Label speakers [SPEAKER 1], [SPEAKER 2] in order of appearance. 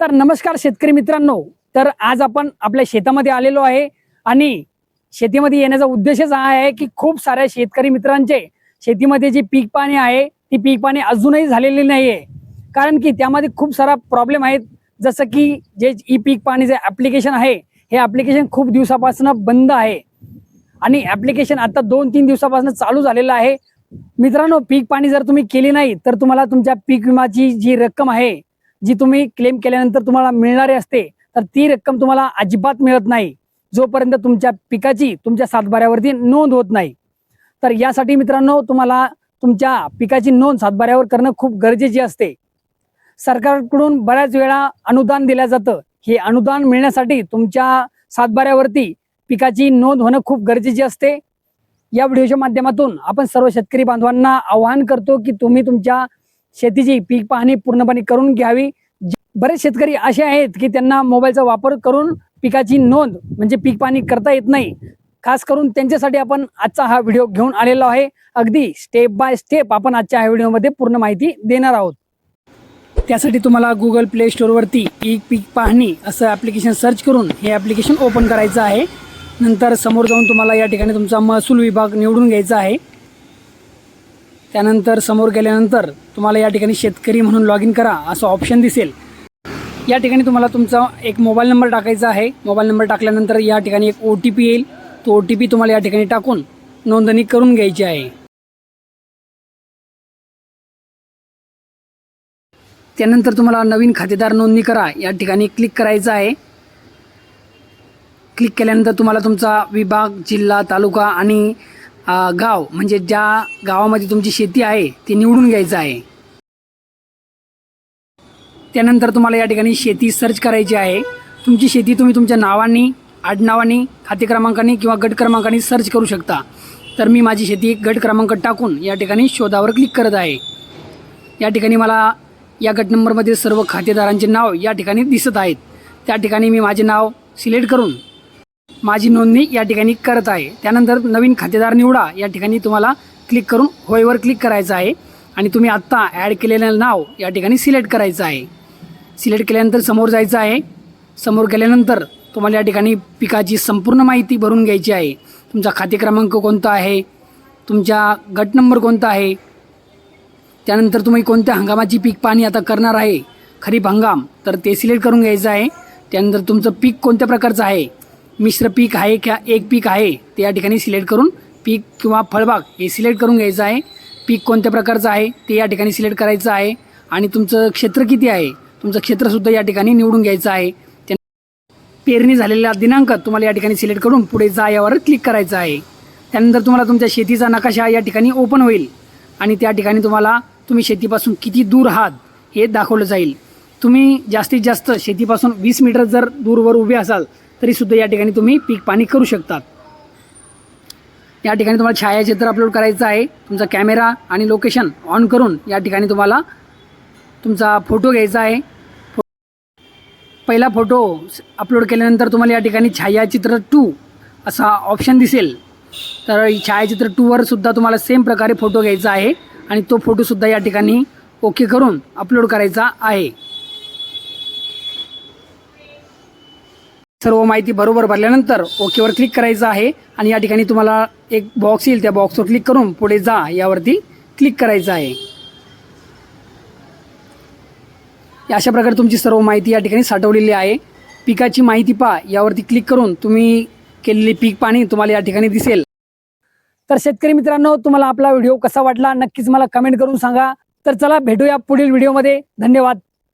[SPEAKER 1] तर नमस्कार शेतकरी मित्रांनो. तर आज आपण आपल्या शेतामध्ये आलेलो आहे आणि शेतीमध्ये येण्याचा उद्देशच हा आहे की खूप साऱ्या शेतकरी मित्रांचे शेतीमध्ये जी पीक पाणी आहे ती पीक पाणी अजूनही झालेली नाहीये. कारण की त्यामध्ये खूप सारा प्रॉब्लेम आहेत. जसं की जे ई पीक पाणी जे ॲप्लिकेशन आहे हे ॲप्लिकेशन खूप दिवसापासून बंद आहे. आणि ॲप्लिकेशन आता दोन तीन दिवसापासून चालू झालेलं आहे. मित्रांनो पीक पाणी जर तुम्ही केली नाही तर तुम्हाला तुमच्या पीक विमाची जी रक्कम आहे जी तुम्ही क्लेम केल्यानंतर तुम्हाला मिळणारी असते तर ती रक्कम तुम्हाला अजिबात मिळत नाही. जोपर्यंत तुमच्या पिकाची तुमच्या सातबाऱ्यावरती नोंद होत नाही. तर यासाठी मित्रांनो तुम्हाला तुमच्या पिकाची नोंद सातबाऱ्यावर करणं खूप गरजेची असते. सरकारकडून बऱ्याच वेळा अनुदान दिलं जातं. हे अनुदान मिळण्यासाठी तुमच्या सातबाऱ्यावरती पिकाची नोंद होणं खूप गरजेची असते. या व्हिडिओच्या माध्यमातून आपण सर्व शेतकरी बांधवांना आवाहन करतो की तुम्ही तुमच्या शेतीची पीक पाहणी पूर्णपणे करून घ्यावी. जे- बरेच शेतकरी असे आहेत की त्यांना मोबाईलचा वापर करून पिकाची नोंद म्हणजे पीक पाणी करता येत नाही. खास करून त्यांच्यासाठी आपण आजचा हा व्हिडिओ घेऊन आलेलो आहे. अगदी स्टेप बाय स्टेप आपण आजच्या ह्या व्हिडिओमध्ये पूर्ण माहिती देणार आहोत. त्यासाठी तुम्हाला गुगल प्ले स्टोअरवरती पीक पीक पाहणी असं ॲप्लिकेशन सर्च करून हे ॲप्लिकेशन ओपन करायचं आहे. नंतर समोर जाऊन तुम्हाला या ठिकाणी तुमचा महसूल विभाग निवडून घ्यायचा आहे. त्यानंतर समोर गेल्यानंतर तुम्हाला या ठिकाणी शेतकरी म्हणून लॉग इन करा असं ऑप्शन दिसेल. या ठिकाणी तुम्हाला तुमचा एक मोबाईल नंबर टाकायचा आहे. मोबाईल नंबर टाकल्यानंतर या ठिकाणी एक ओ टी पी येईल. तो ओ टी पी तुम्हाला या ठिकाणी टाकून नोंदणी करून घ्यायची आहे. त्यानंतर तुम्हाला नवीन खातेदार नोंदणी करा. या ठिकाणी क्लिक करायचं आहे. क्लिक केल्यानंतर तुम्हाला तुमचा विभाग जिल्हा तालुका आणि गाव म्हणजे ज्या गावामध्ये तुमची शेती आहे ती निवडून घ्यायचं आहे. त्यानंतर तुम्हाला या ठिकाणी शेती सर्च करायची आहे. तुमची शेती तुम्ही तुमच्या नावाने आडनावाने खाते क्रमांकाने किंवा गट क्रमांकाने सर्च करू शकता. तर मी माझी शेती गट क्रमांक टाकून या ठिकाणी शोधावर क्लिक करत आहे. या ठिकाणी मला या गट नंबरमध्ये सर्व खातेदारांचे नाव या ठिकाणी दिसत आहेत. त्या ठिकाणी मी माझे नाव सिलेक्ट करून माझी नोंदणी या ठिकाणी करत आहे. त्यानंतर नवीन खातेदार निवडा. या ठिकाणी तुम्हाला क्लिक करून होयवर क्लिक करायचं आहे. आणि तुम्ही आत्ता ॲड केलेलं नाव या ठिकाणी सिलेक्ट करायचं आहे. सिलेक्ट केल्यानंतर समोर जायचं आहे. समोर गेल्यानंतर तुम्हाला या ठिकाणी पिकाची संपूर्ण माहिती भरून घ्यायची आहे. तुमचा खाते क्रमांक कोणता आहे? तुमचा गट नंबर कोणता आहे? त्यानंतर तुम्ही कोणत्या हंगामाची पीक पाणी आता करणार आहे? खरीप हंगाम तर ते सिलेक्ट करून घ्यायचं आहे. त्यानंतर तुमचं पीक कोणत्या प्रकारचं आहे? मिश्र पीक आहे किंवा एक पीक आहे ते या ठिकाणी सिलेक्ट करून पीक किंवा फळबाग हे सिलेक्ट करून घ्यायचं आहे. पीक कोणत्या प्रकारचं आहे ते या ठिकाणी सिलेक्ट करायचं आहे. आणि तुमचं क्षेत्र किती आहे तुमचं क्षेत्रसुद्धा या ठिकाणी निवडून घ्यायचं आहे. त्या पेरणी झालेला दिनांक तुम्हाला या ठिकाणी सिलेक्ट करून पुढे जा यावर क्लिक करायचं आहे. त्यानंतर तुम्हाला तुमच्या शेतीचा नकाशा या ठिकाणी ओपन होईल. आणि त्या ठिकाणी तुम्हाला तुम्ही शेतीपासून किती दूर आहात हे दाखवलं जाईल. तुम्ही जास्तीत जास्त शेतीपासून वीस मीटर जर दूरवर उभे असाल तरीसुद्धा या ठिकाणी तुम्ही पीक पाणी करू शकतात. या ठिकाणी तुम्हाला छायाचित्र अपलोड करायचं आहे. तुमचा कॅमेरा आणि लोकेशन ऑन करून या ठिकाणी तुम्हाला तुमचा फोटो घ्यायचा आहे. पहिला फोटो अपलोड केल्यानंतर तुम्हाला या ठिकाणी छायाचित्र टू असा ऑप्शन दिसेल. तर छायाचित्र टूवर सुद्धा तुम्हाला सेम प्रकारे फोटो घ्यायचा आहे आणि तो फोटोसुद्धा या ठिकाणी ओके करून अपलोड करायचा आहे. सर्व माहिती बरोबर भरल्यानंतर ओकेवर क्लिक करायचं आहे आणि या ठिकाणी तुम्हाला एक बॉक्स येईल. त्या बॉक्सवर क्लिक करून पुढे जा. यावरती क्लिक करायचं आहे. अशा प्रकारे तुमची सर्व माहिती या ठिकाणी साठवलेली आहे. पिकाची माहिती पहा. यावरती क्लिक करून तुम्ही केलेली पीक पाणी तुम्हाला या ठिकाणी दिसेल. तर शेतकरी मित्रांनो तुम्हाला आपला व्हिडिओ कसा वाटला नक्कीच मला कमेंट करून सांगा. तर चला भेटूया पुढील व्हिडिओमध्ये धन्यवाद.